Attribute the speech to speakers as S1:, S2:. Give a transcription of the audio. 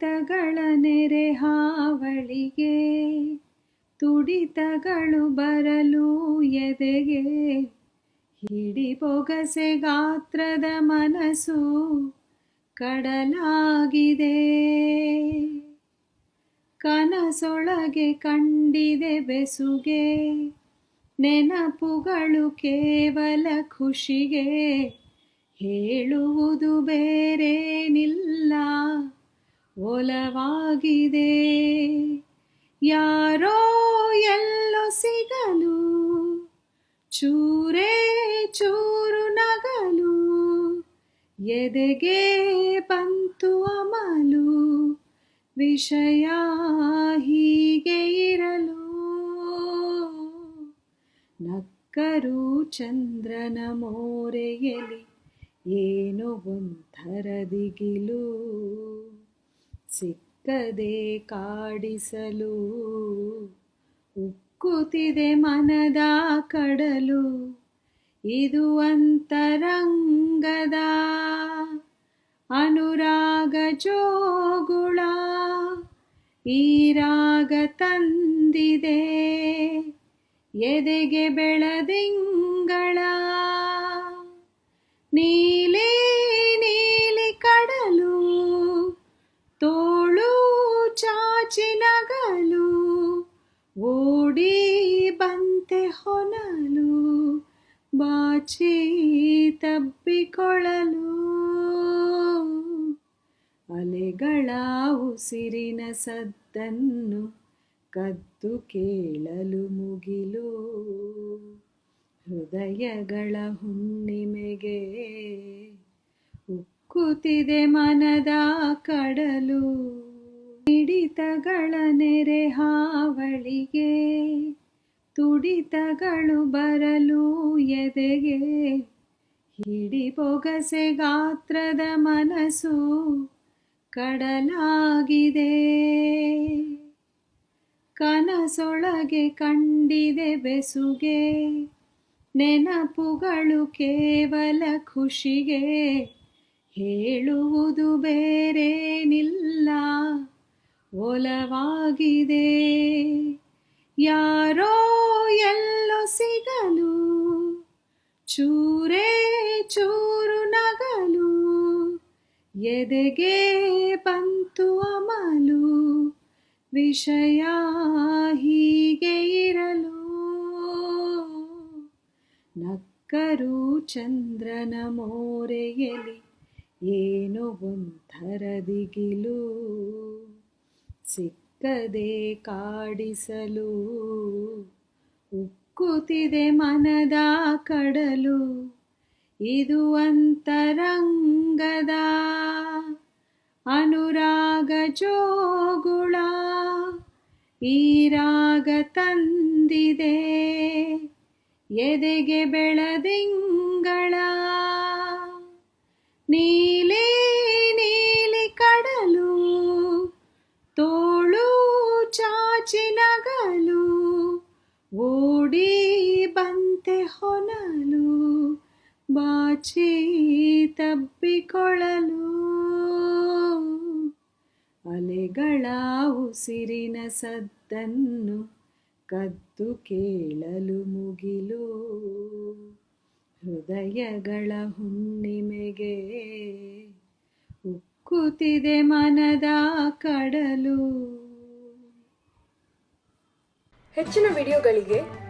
S1: ತುಡಿತಗಳ ನೆರೆ ಹಾವಳಿಗೆ, ತುಡಿತಗಳು ಬರಲು ಎದೆಗೆ? ಹಿಡಿ ಪೊಗಸೆ ಗಾತ್ರದ ಮನಸ್ಸು ಕಡಲಾಗಿದೆ. ಕನಸೊಳಗೆ ಕಂಡಿದೆ ಬೆಸುಗೆ, ನೆನಪುಗಳು ಕೇವಲ ಖುಷಿಗೆ, ಹೇಳುವುದು ಬೇರೇನಿಲ್ಲ. ಒಲವಾಗಿದೆ. ಯಾರೋ ಎಲ್ಲೋ ಸಿಗಲು, ಚೂರೇ ಚೂರು ನಗಲು, ಎದೆಗೆ ಬಂತು ಅಮಲು, ವಿಷಯ ಹೀಗೆ ಇರಲು. ನಕ್ಕರು ಚಂದ್ರನ ಮೋರೆಯಲಿ ಏನೋ ಒಂಥರ ದಿಗಿಲು. ಸಿಕ್ಕದೆ ಕಾಡಿಸಲು, ಉಕ್ಕುತ್ತಿದೆ ಮನದ ಕಡಲು, ಇದು ಅಂತರಂಗದ ಅನುರಾಗ ಜೋಗುಳ, ಈ ರಾಗ ತಂದಿದೆ ಎದೆಗೆ ಬೆಳದಿಂಗಳ ನೀಲಿ ಬಾಚಿ ತಬ್ಬಿಕೊಳ್ಳಲು. ಅಲೆಗಳ ಉಸಿರಿನ ಸದ್ದನ್ನು ಕದ್ದು ಕೇಳಲು ಮುಗಿಲು. ಹೃದಯಗಳ ಹುಣ್ಣಿಮೆಗೆ ಉಕ್ಕುತ್ತಿದೆ ಮನದ ಕಡಲು. ಹಿಡಿತಗಳ ನೆರೆ ಹಾವಳಿಗೆ ತುಡಿತಗಳು ಬರಲು ಎದೆಗೆ? ಹಿಡಿ ಪೊಗಸೆ ಗಾತ್ರದ ಮನಸ್ಸು ಕಡಲಾಗಿದೆ. ಕನಸೊಳಗೆ ಕಂಡಿದೆ ಬೆಸುಗೆ, ನೆನಪುಗಳು ಕೇವಲ ಖುಷಿಗೆ. ಹೇಳುವುದು ಬೇರೇನಿಲ್ಲ, ಒಲವಾಗಿದೆ. ಯಾರೋ ಎಲ್ಲೋ ಸಿಗಲು ಚೂರೇ ಚೂರು ನಗಲು ಎದೆಗೆ ಬಂತು ಅಮಲು ವಿಷಯ ಹೀಗೆ ಇರಲು ನಕ್ಕರು ಚಂದ್ರನ ಮೋರೆಯಲಿ ಏನೋ ಒಂಥರ ದಿಗಿಲು ಸಿಕ್ಕದೆ ಕಾಡಿಸಲು. ಉಕ್ಕುತ್ತಿದೆ ಮನದ ಕಡಲು. ಇದು ಅಂತರಂಗದ ಅನುರಾಗ ಜೋಗುಳ. ಈ ರಾಗ ತಂದಿದೆ ಎದೆಗೆ ಬೆಳದಿಂಗಳ. ಓಡಿ ಬಂತೆ ಹೊನಲು, ಬಾಚಿ ತಬ್ಬಿಕೊಳ್ಳಲು. ಅಲೆಗಳ ಉಸಿರಿನ ಸದ್ದನ್ನು ಕದ್ದು ಕೇಳಲು ಮುಗಿಲು. ಹೃದಯಗಳ ಹುಣ್ಣಿಮೆಗೆ ಉಕ್ಕುತ್ತಿದೆ ಮನದ ಕಡಲು.
S2: ಹೆಚ್ಚಿನ ವಿಡಿಯೋಗಳಿಗೆ